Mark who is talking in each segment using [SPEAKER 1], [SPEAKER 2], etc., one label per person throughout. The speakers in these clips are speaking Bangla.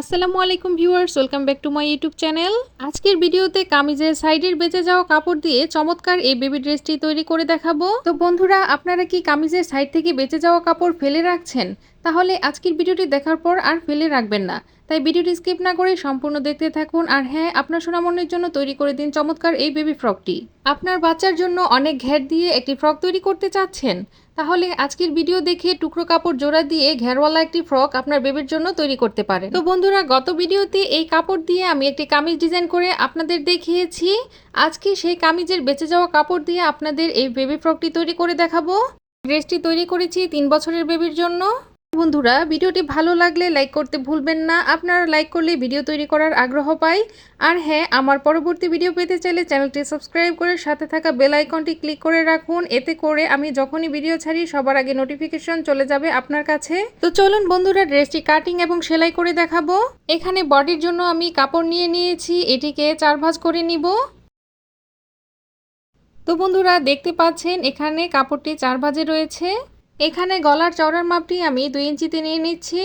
[SPEAKER 1] আসসালামু আলাইকুম viewers, welcome back to my YouTube channel. আজকের ভিডিওতে কামিজের সাইডের বেঁচে যাওয়া কাপড় দিয়ে চমৎকার এই বেবি ড্রেসটি তৈরি করে দেখাবো। তো বন্ধুরা, আপনারা কি কামিজের সাইড থেকে বেঁচে যাওয়া কাপড় ফেলে রাখছেন? তাহলে আজকের ভিডিওটি দেখার পর আর ফেলে রাখবেন না। তাই ভিডিওটি স্কিপ না করে সম্পূর্ণ দেখতে থাকুন। আর হ্যাঁ আপনার সোনামনির জন্য তৈরি করে দিন চমৎকার এই বেবি ফ্রকটি আপনার বাচ্চার জন্য অনেক ঘের দিয়ে একটি ফ্রক তৈরি করতে চাচ্ছেন? তাহলে আজকের ভিডিও দেখে টুকরো কাপড় জোড়া দিয়ে ঘেরওয়ালা একটি ফ্রক আপনার বেবির জন্য তৈরি করতে পারে তো বন্ধুরা, গত ভিডিওতে এই কাপড় দিয়ে আমি একটি কামিজ ডিজাইন করে আপনাদের দেখিয়েছি। আজকে সেই কামিজের বেঁচে যাওয়া কাপড় দিয়ে আপনাদের এই বেবি ফ্রকটি তৈরি করে দেখাবো। ড্রেসটি তৈরি করেছি তিন বছরের বেবির জন্য। বন্ধুরা, ভিডিওটি ভালো লাগলে লাইক করতে ভুলবেন না। আপনারা লাইক করলে ভিডিও তৈরি করার আগ্রহ পাই। আর হ্যাঁ আমার পরবর্তী ভিডিও পেতে চাইলে চ্যানেলটি সাবস্ক্রাইব করে সাথে থাকা বেল আইকনটি ক্লিক করে রাখুন। এতে করে আমি যখনই ভিডিও ছাড়ি, সবার আগে নোটিফিকেশন চলে যাবে আপনার কাছে। তো চলুন বন্ধুরা ড্রেসটি কাটিং এবং সেলাই করে দেখাবো। এখানে বডির জন্য আমি কাপড় নিয়ে নিয়েছি, এটিকে চার ভাঁজ করে নিব। তো বন্ধুরা, দেখতে পাচ্ছেন এখানে কাপড়টি চার ভাজে রয়েছে। এখানে গলার চওড়ার মাপটি আমি দুই ইঞ্চিতে নিয়ে নিচ্ছি।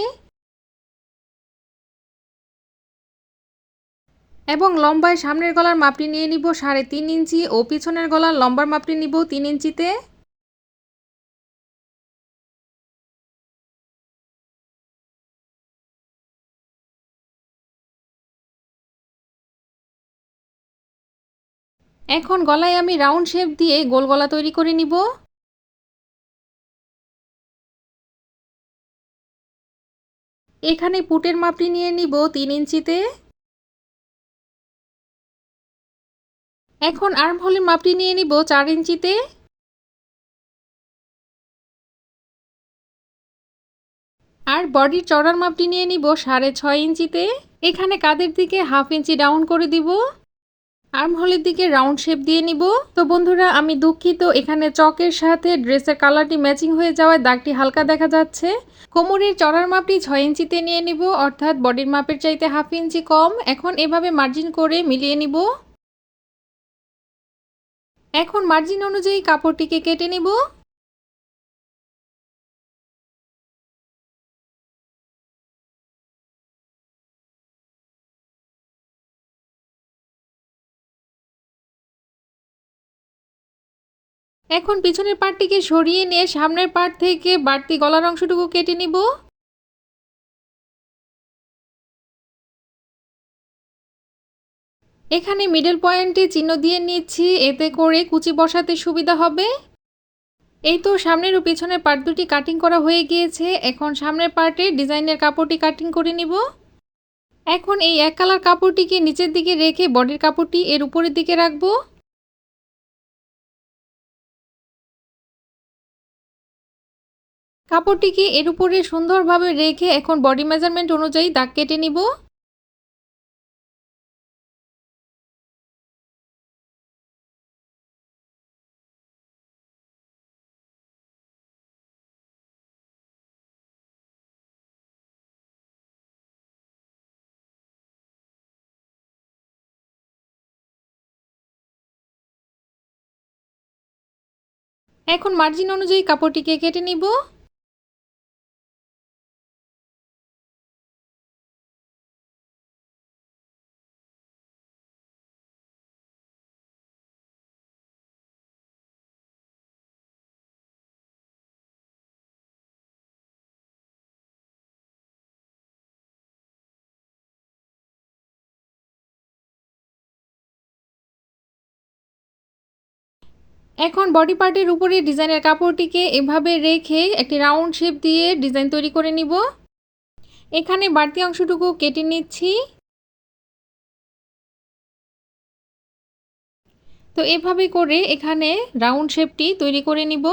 [SPEAKER 1] এবং লম্বায় সামনের গলার মাপটি নিয়ে নিব সাড়ে তিন ইঞ্চি ও পিছনের গলার লম্বার মাপটি নিব তিন ইঞ্চিতে। এখন গলায় আমি রাউন্ড শেপ দিয়ে গোল গলা তৈরি করে নিব। এখানে পুটের মাপটি নিয়ে নিব তিন ইঞ্চিতে। এখন আর্ম হোলের মাপটি নিয়ে নিব চার ইঞ্চিতে। আর বডির চড়ার মাপটি নিয়ে নিব সাড়ে ছয় ইঞ্চিতে। এখানে কাদের দিকে হাফ ইঞ্চি ডাউন করে দিব? আর্ম হোলের দিকে রাউন্ড শেপ দিয়ে নিব। তো বন্ধুরা, আমি দুঃখিত, এখানে চকের সাথে ড্রেসের কালারটি ম্যাচিং হয়ে যাওয়ায় দাগটি হালকা দেখা যাচ্ছে। কোমরের চড়ার মাপটি ছয় ইঞ্চিতে নিয়ে নিব, অর্থাৎ বডির মাপের চাইতে হাফ ইঞ্চি কম। এখন এভাবে মার্জিন করে মিলিয়ে নিব। এখন মার্জিন অনুযায়ী কাপড়টিকে কেটে নিব। এখন পিছনের পার্টটিকে সরিয়ে নিয়ে সামনের পার্ট থেকে বাড়তি গলার অংশটুকু কেটে নিব। এখানে মিডল পয়েন্টে চিহ্ন দিয়ে নিচ্ছি, এতে করে কুচি বসাতে সুবিধা হবে। এই তো সামনের ও পিছনের পার্ট দুটি কাটিং করা হয়ে গিয়েছে, এখন সামনের পার্টে ডিজাইনের কাপড়টি কাটিং করে নিব। এখন এই এক কালার কাপড়টিকে নিচের দিকে রেখে বডির কাপড়টি এর উপরের দিকে রাখব। কাপড়টিকে এর উপরে সুন্দরভাবে রেখে এখন বডি মেজারমেন্ট অনুযায়ী দাগ কেটে নিব। এখন মার্জিন অনুযায়ী কাপড়টিকে কেটে নিব। এখন বডি পার্টের উপরে ডিজাইনের কাপড়টিকে এভাবে রেখে একটি রাউন্ড শেপ দিয়ে ডিজাইন তৈরি করে নিব। এখানে বাড়তি অংশটুকু কেটে নিচ্ছি। তো এভাবে করে এখানে রাউন্ড শেপটি তৈরি করে নিব।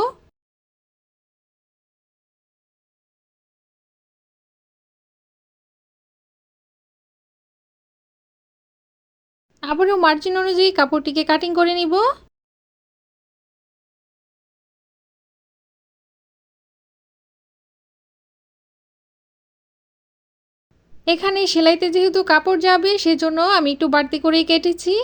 [SPEAKER 1] আবারও মার্জিন অনুযায়ী কাপড়টিকে কাটিং করে নিব। এখানে সেলাইতে যেহেতু কাপড় যাবে, সেজন্য আমি একটু বাড়তি করেই কেটেছি।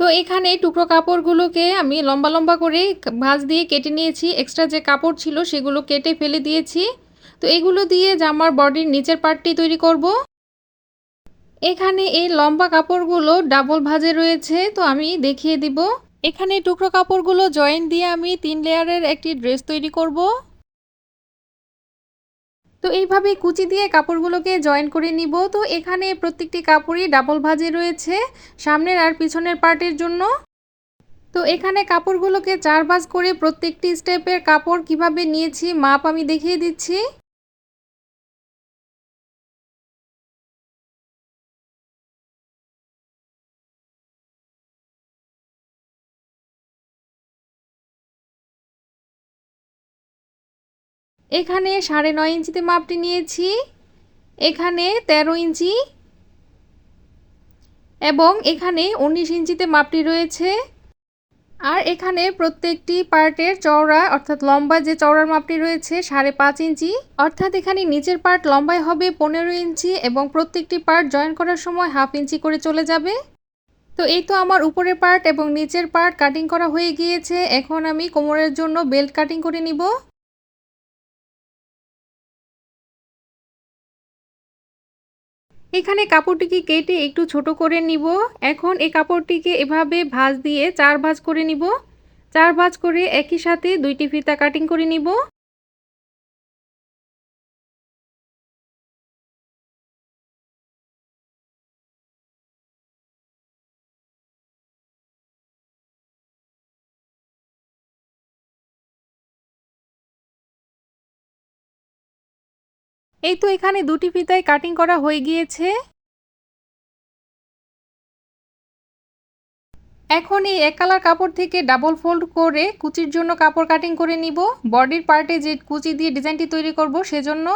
[SPEAKER 1] তো এখানে টুকরো কাপড়গুলোকে আমি লম্বা লম্বা করে ভাঁজ দিয়ে কেটে নিয়েছি। এক্সট্রা যে কাপড় ছিল, সেগুলো কেটে ফেলে দিয়েছি। তো এগুলো দিয়ে জামার বডির নিচের পার্টটি তৈরি করব। এখানে এই লম্বা কাপড়গুলো ডাবল ভাজে রয়েছে, তো আমি দেখিয়ে দিব। এখানে টুকরো কাপড়গুলো জয়েন্ট দিয়ে আমি তিন লেয়ারের একটি ড্রেস তৈরি করব। তো এইভাবে কুচি দিয়ে কাপড়গুলোকে জয়েন করে নিব। তো এখানে প্রত্যেকটি কাপড়ই ডাবল ভাজে রয়েছে, সামনের আর পিছনের পার্টের জন্য। তো এখানে কাপড়গুলোকে চার ভাজ করে প্রত্যেকটি স্টেপের কাপড় কীভাবে নিয়েছি মাপ আমি দেখিয়ে দিচ্ছি। এখানে সাড়ে নয় ইঞ্চিতে মাপটি নিয়েছি। এখানে ১৩ ইঞ্চি। এবং এখানে উনিশ ইঞ্চিতে মাপটি রয়েছে। আর এখানে প্রত্যেকটি পার্টের চওড়া, অর্থাৎ লম্বা যে চওড়ার মাপটি রয়েছে, সাড়ে পাঁচ ইঞ্চি। অর্থাৎ এখানে নিচের পার্ট লম্বায় হবে পনেরো ইঞ্চি এবং প্রত্যেকটি পার্ট জয়েন করার সময় হাফ ইঞ্চি করে চলে যাবে। তো এই তো আমার উপরের পার্ট এবং নিচের পার্ট কাটিং করা হয়ে গিয়েছে। এখন আমি কোমরের জন্য বেল্ট কাটিং করে নিব। এখানে কাপড়টিকে কেটে একটু ছোট করে নিব। এখন এই কাপড়টিকে এভাবে ভাঁজ দিয়ে চার ভাঁজ করে নিব। চার ভাঁজ করে একই সাথে দুইটি ফিতা কাটিং করে নিব। এই তো এখানে দুটি ফিতায় কাটিং করা হয়ে গিয়েছে। এখন এই এক কালার কাপড় থেকে ডাবল ফোল্ড করে কুচির জন্য কাপড় কাটিং করে নিব। বডির পার্টে যে কুচি দিয়ে ডিজাইনটি তৈরি করব সেজন্য।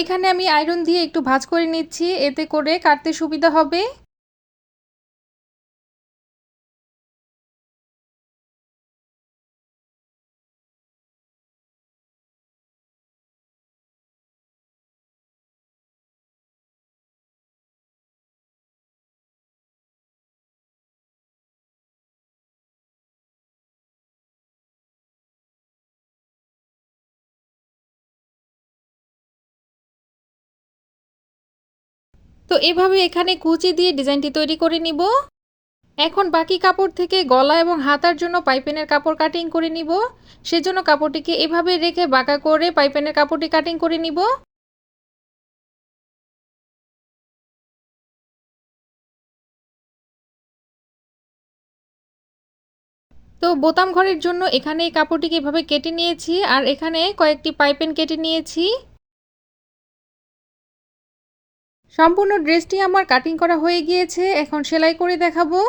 [SPEAKER 1] এখানে আমি আয়রন দিয়ে একটু ভাজ করে নিচ্ছি, এতে করে কাটতে সুবিধা হবে। তো এভাবে এখানে কুচি দিয়ে ডিজাইনটি তৈরি করে নিব। এখন বাকি কাপড় থেকে গলা এবং হাতার জন্য পাইপেনের কাপড় কাটিং করে নিব। সেজন্য কাপড়টিকে এভাবে রেখে বাঁকা করে পাইপেনের কাপড়টি কাটিং করে নিব। তো বোতাম ঘরের জন্য এখানে এই কাপড়টিকে এভাবে কেটে নিয়েছি আর এখানে কয়েকটি পাইপেন কেটে নিয়েছি। সম্পূর্ণ ড্রেসটি আমার কাটিং করা হয়ে গিয়েছে, এখন সেলাই করে দেখাবো।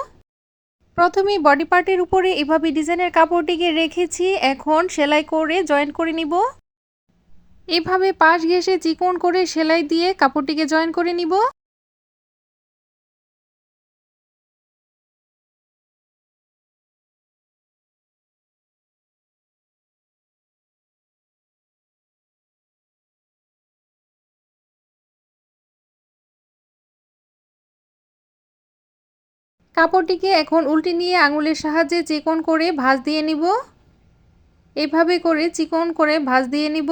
[SPEAKER 1] প্রথমে বডি পার্টের উপরে এভাবে ডিজাইনের কাপড়টিকে রেখেছি, এখন সেলাই করে জয়েন করে নিব। এভাবে পাশ ঘেসে চিকন করে সেলাই দিয়ে কাপড়টিকে জয়েন করে নিব। কাপড়টিকে এখন উল্টে নিয়ে আঙুলের সাহায্যে চিকন করে ভাঁজ দিয়ে নিব। এভাবে করে চিকন করে ভাঁজ দিয়ে নিব।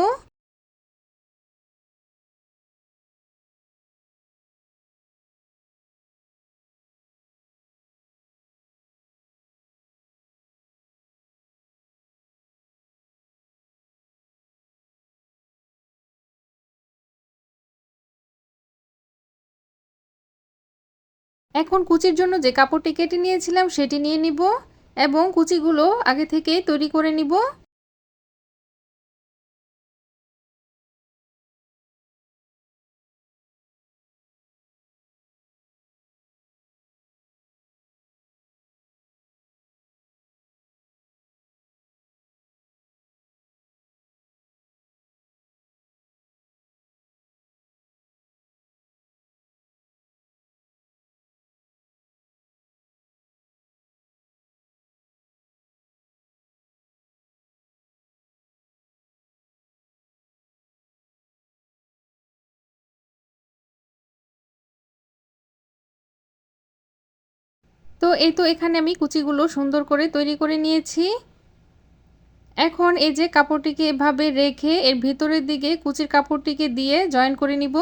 [SPEAKER 1] এখন কুচির জন্য যে কাপড়টি কেটে নিয়েছিলাম সেটি নিয়ে নিব এবং কুচিগুলো আগে থেকেই তৈরি করে নিব। তো এই তো এখানে আমি কুচিগুলো সুন্দর করে তৈরি করে নিয়েছি। এখন এই যে কাপড়টিকে এভাবে রেখে এর ভিতরের দিকে কুচির কাপড়টিকে দিয়ে জয়েন করে নিব।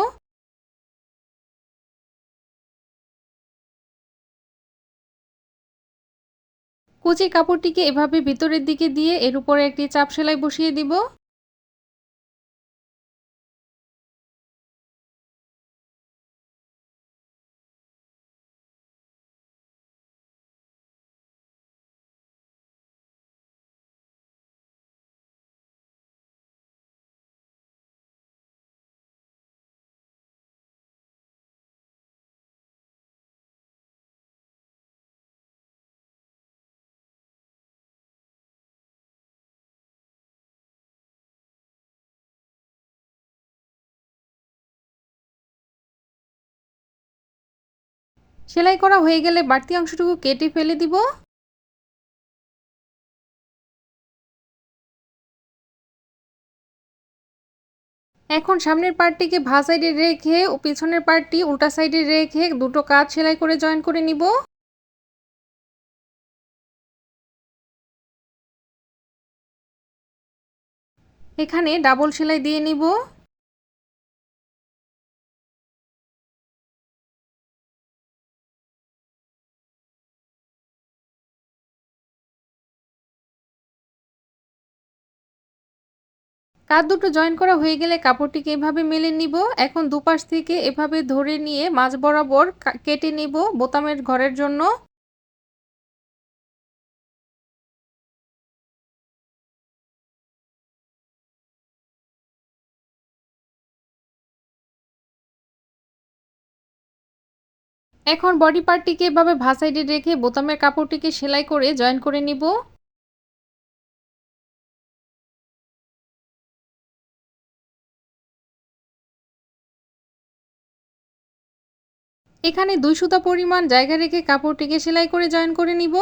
[SPEAKER 1] কুচির কাপড়টিকে এভাবে ভিতরের দিকে দিয়ে এর উপরে একটি চাপ সেলাই বসিয়ে দিব। সেলাই করা হয়ে গেলে বাড়তি অংশটুকু কেটে ফেলে দিব। এখন সামনের পার্টটিকে ভা সাইডে রেখে ও পিছনের পার্টটি উল্টা সাইডে রেখে দুটো কাজ সেলাই করে জয়েন করে নিব। এখানে ডাবল সেলাই দিয়ে নিব। কাঁধ দুটো জয়েন করা হয়ে গেলে কাপড়টিকে এভাবে মেলে নিব। এখন দুপাশ থেকে এভাবে ধরে নিয়ে মাঝ বরাবর কেটে নিব বোতামের ঘরের জন্য। এখন বডি পার্টটিকে এভাবে ভাসাইডে রেখে বোতামের কাপড়টিকে সেলাই করে জয়েন করে নিব। এখানে দুই সুতা পরিমাণ জায়গা রেখে কাপড়টিকে সেলাই করে জয়েন করে নিব।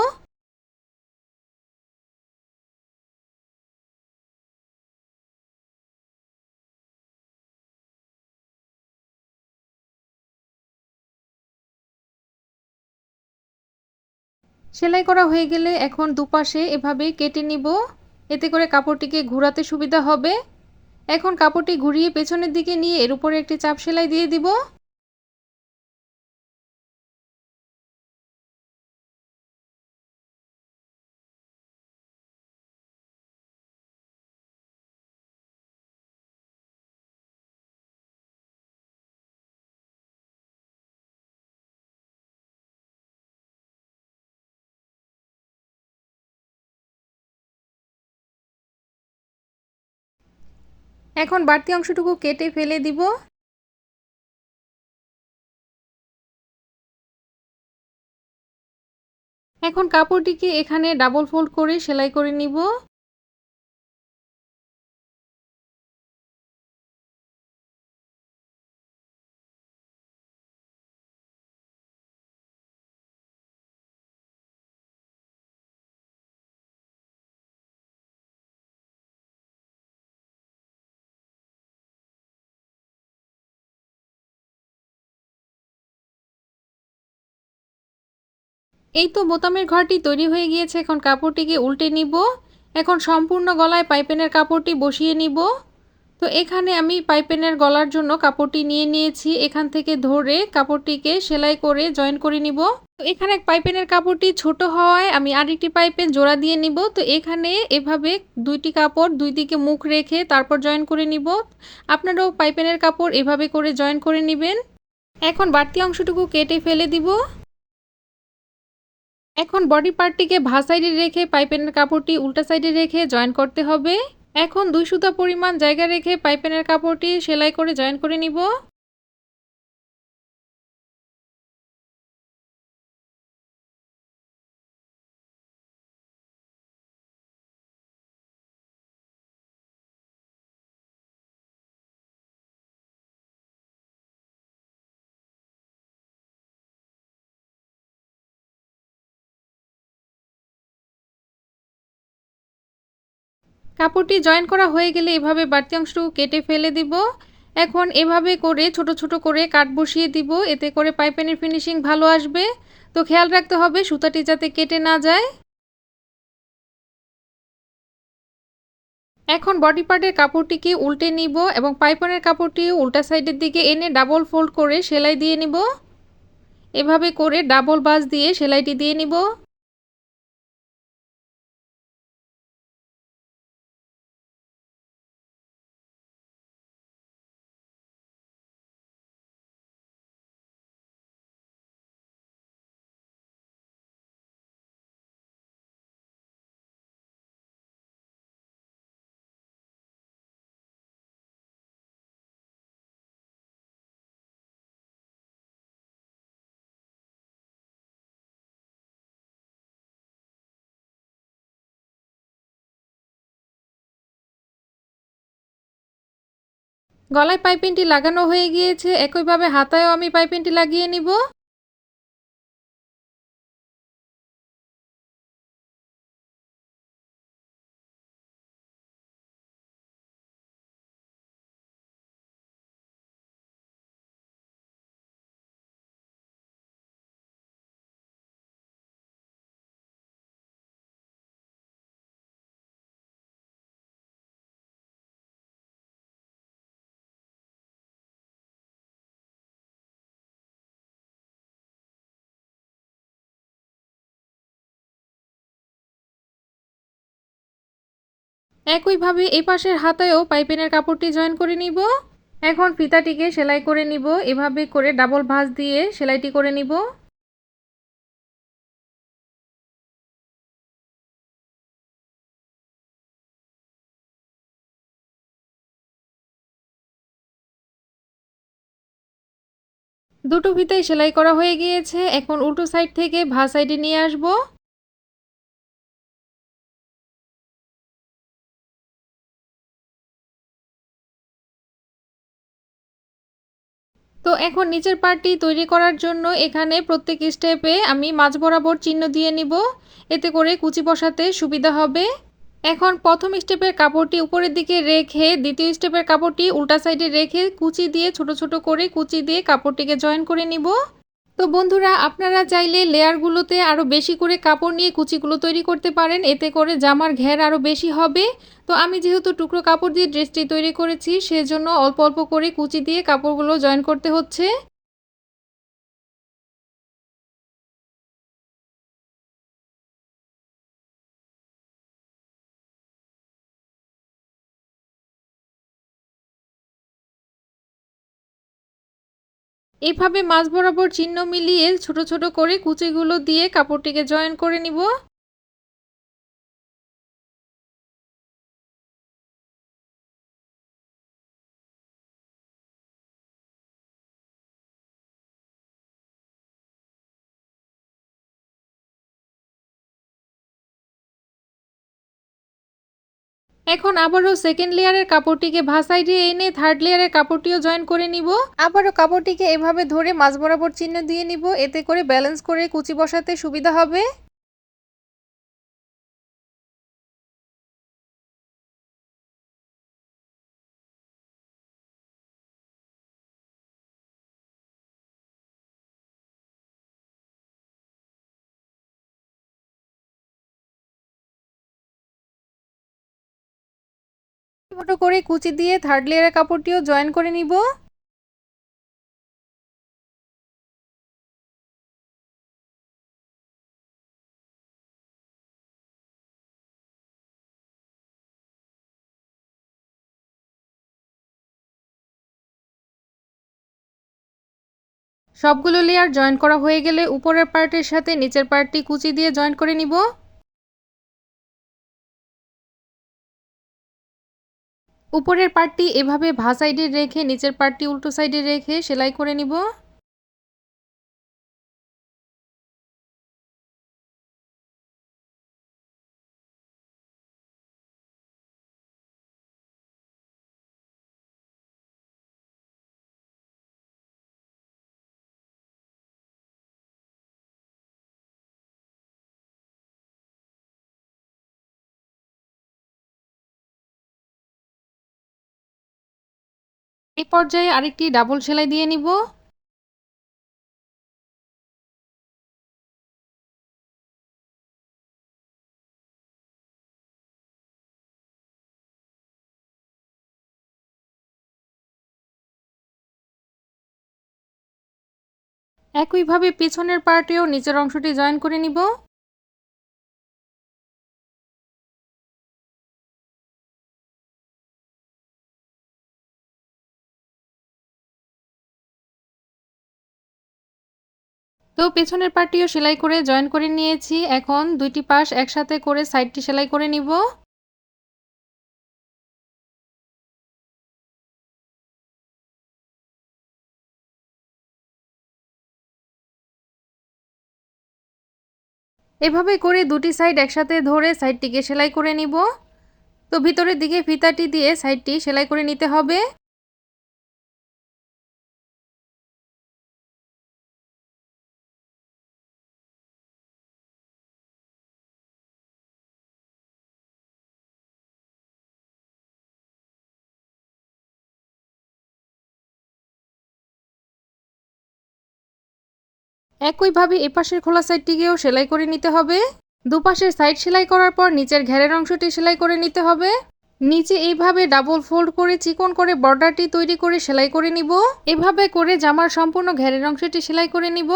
[SPEAKER 1] সেলাই করা হয়ে গেলে এখন দুপাশে এভাবে কেটে নিব। এতে করে কাপড়টিকে ঘোরাতে সুবিধা হবে। এখন কাপড়টি ঘুরিয়ে পেছনের দিকে নিয়ে এর উপরে একটি চাপ সেলাই দিয়ে দিব। এখন বাড়তি অংশটুকু কেটে ফেলে দিব। এখন কাপড়টিকে এখানে ডাবল ফোল্ড করে সেলাই করে নিব। এই তো বোতামের ঘরটি তৈরি হয়ে গিয়েছে। এখন কাপড়টিকে উল্টে নিব। এখন সম্পূর্ণ গলায় পাইপেনের কাপড়টি বসিয়ে নিব। তো এখানে আমি পাইপেনের গলার জন্য কাপড়টি নিয়ে নিয়েছি। এখান থেকে ধরে কাপড়টিকে সেলাই করে জয়েন করে নিব। তো এখানে পাইপেনের কাপড়টি ছোট হওয়ায় আমি আরেকটি পাইপেন জোড়া দিয়ে নিব। তো এখানে এভাবে দুইটি কাপড় দুই দিকে মুখ রেখে তারপর জয়েন করে নিব। আপনারাও পাইপেনের কাপড় এভাবে করে জয়েন করে নেবেন। এখন বাড়তি অংশটুকু কেটে ফেলে দিব। এখন বডি পার্টটিকে ভা সাইডে রেখে পাইপেনের কাপড়টি উল্টা সাইডে রেখে জয়েন করতে হবে। এখন দুই সুতা পরিমাণ জায়গা রেখে পাইপেনের কাপড়টি সেলাই করে জয়েন করে নিব। কাপড়টি জয়েন করা হয়ে গেলে এভাবে বাড়তি অংশটুকু কেটে ফেলে দিব। এখন এভাবে করে, ছোট ছোট করে কাট বসিয়ে দিব। এতে করে পাইপেনের ফিনিশিং ভালো আসবে। তো খেয়াল রাখতে হবে, সুতাটি যাতে কেটে না যায়। এখন বডি পার্টের কাপড়টিকে উল্টে নিব এবং পাইপনের কাপড়টি উল্টা সাইডের দিকে এনে ডাবল ফোল্ড করে সেলাই দিয়ে নিব। এভাবে করে ডাবল বাস দিয়ে সেলাইটি দিয়ে নিব। গলায় পাইপিংটি লাগানো হয়ে গিয়েছে একইভাবে হাতায়ও আমি পাইপিংটি লাগিয়ে নিব। একইভাবে এই পাশের হাতায়ও পাইপিনের কাপড়টি জয়েন করে নিব। এখন ফিতাটিকে সেলাই করে নিব। এভাবে করে ডাবল ভাঁজ দিয়ে সেলাইটি করে নিব। দুটো ফিতাই সেলাই করা হয়ে গিয়েছে। এখন উল্টো সাইড থেকে ভা সাইডে নিয়ে আসব। তো এখন নিচের পার্টটি তৈরি করার জন্য এখানে প্রত্যেক স্টেপে আমি মাঝ বরাবর চিহ্ন দিয়ে নিব। এতে করে কুচি বসাতে সুবিধা হবে। এখন প্রথম স্টেপের কাপড়টি উপরের দিকে রেখে দ্বিতীয় স্টেপের কাপড়টি উল্টা সাইডে রেখে কুচি দিয়ে ছোট ছোট করে কুচি দিয়ে কাপড়টিকে জয়েন করে নিব। তো বন্ধুরা, আপনারা চাইলে লেয়ারগুলোতে আরও বেশি করে কাপড় নিয়ে কুচিগুলো তৈরি করতে পারেন। এতে করে জামার ঘের আরও বেশি হবে। তো আমি যেহেতু টুকরো কাপড় দিয়ে ড্রেসটি তৈরি করেছি, সেজন্য অল্প অল্প করে কুচি দিয়ে কাপড়গুলো জয়েন করতে হচ্ছে। এভাবে মাছ বরাবর চিহ্ন মিলিয়ে ছোট ছোট করে কুচিগুলো দিয়ে কাপড়টিকে জয়েন করে নিব। এখন আবারও সেকেন্ড লেয়ারের কাপড়টিকে ভাসাইডে এনে থার্ড লেয়ারের কাপড়টিও জয়েন করে নিব। আবারও কাপড়টিকে এভাবে ধরে মাঝ বরাবর চিহ্ন দিয়ে নিব, এতে করে ব্যালেন্স করে কুচি বসাতে সুবিধা হবে। ছোট করে কুচি দিয়ে থার্ড লেয়ারের কাপড়টিও জয়েন করে নিব। সবগুলো লেয়ার জয়েন করা হয়ে গেলে উপরের পার্টের সাথে নিচের পার্টটি কুচি দিয়ে জয়েন করে নিব। উপরের পার্টটি এভাবে ভা সাইডে রেখে নিচের পার্টটি উল্টো সাইডে রেখে সেলাই করে নিব। এই পর্যায়ে আরেকটি ডাবল সেলাই দিয়ে নিব। একইভাবে পেছনের পার্টেও নিচের অংশটি জয়েন করে নিব। তো পেছনের পার্টিও সেলাই করে জয়েন করে নিয়েছি। এখন দুইটি পাশ একসাথে করে সাইডটি সেলাই করে নিব। এভাবে করে দুটি সাইড একসাথে ধরে সাইডটিকে সেলাই করে নিব। তো ভিতরের দিকে ফিতাটি দিয়ে সাইডটি সেলাই করে নিতে হবে। একইভাবে এপাশের খোলা সাইডটিকেও সেলাই করে নিতে হবে। দুপাশের সাইড সেলাই করার পর নিচের ঘেরের অংশটি সেলাই করে নিতে হবে। নিচে এইভাবে ডাবল ফোল্ড করে চিকন করে বর্ডারটি তৈরি করে সেলাই করে নিব। এভাবে করে জামার সম্পূর্ণ ঘেরের অংশটি সেলাই করে নিব।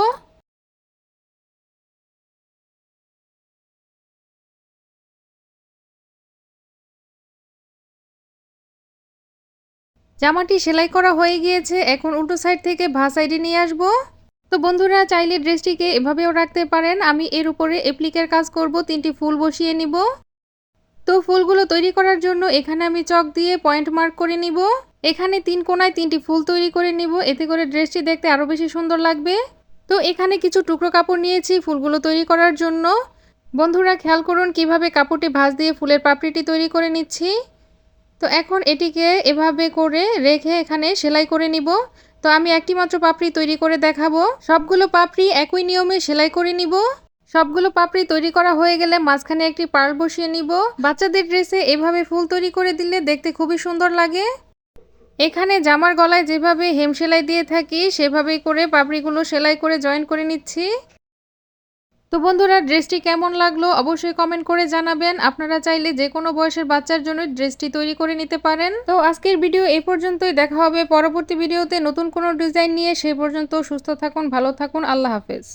[SPEAKER 1] জামাটি সেলাই করা হয়ে গিয়েছে। এখন উল্টো সাইড থেকে ভা সাইডে নিয়ে আসব। তো বন্ধুরা, চাইলে ড্রেসটিকে এভাবেও রাখতে পারেন। আমি এর উপরে এপ্লিকের কাজ করব। তিনটি ফুল বসিয়ে নিব। তো ফুলগুলো তৈরি করার জন্য এখানে আমি চক দিয়ে পয়েন্ট মার্ক করে নিব। এখানে তিন কোনায় তিনটি ফুল তৈরি করে নিব। এতে করে ড্রেসটি দেখতে আরও বেশি সুন্দর লাগবে। তো এখানে কিছু টুকরো কাপড় নিয়েছি ফুলগুলো তৈরি করার জন্য। বন্ধুরা, খেয়াল করুন কীভাবে কাপড়টি ভাঁজ দিয়ে ফুলের পাপড়িটি তৈরি করে নিচ্ছি। তো এখন এটিকে এভাবে করে রেখে এখানে সেলাই করে নিব। তো আমি একটি মাত্র পাপড়ি তৈরি করে দেখাবো। সবগুলো পাপড়ি একই নিয়মে সেলাই করে নিব। সবগুলো পাপড়ি তৈরি করা হয়ে গেলে মাঝখানে একটি পার্ল বসিয়ে নিব। বাচ্চাদের ড্রেসে এভাবে ফুল তৈরি করে দিলে দেখতে খুবই সুন্দর লাগে। এখানে জামার গলায় যেভাবে হেম সেলাই দিয়ে থাকি, সেভাবেই করে পাপড়িগুলো সেলাই করে জয়েন করে নিচ্ছি। তো বন্ধুরা, ড্রেসটি কেমন লাগল অবশ্যই কমেন্ট করে জানাবেন। আপনারা চাইলে যে কোনো বয়সের বাচ্চার জন্য ড্রেসটি তৈরি করে নিতে পারেন। তো আজকের ভিডিও এই পর্যন্তই। দেখা হবে পরবর্তী ভিডিওতে নতুন কোনো ডিজাইন নিয়ে। সেই পর্যন্ত সুস্থ থাকুন, ভালো থাকুন। আল্লাহ হাফেজ।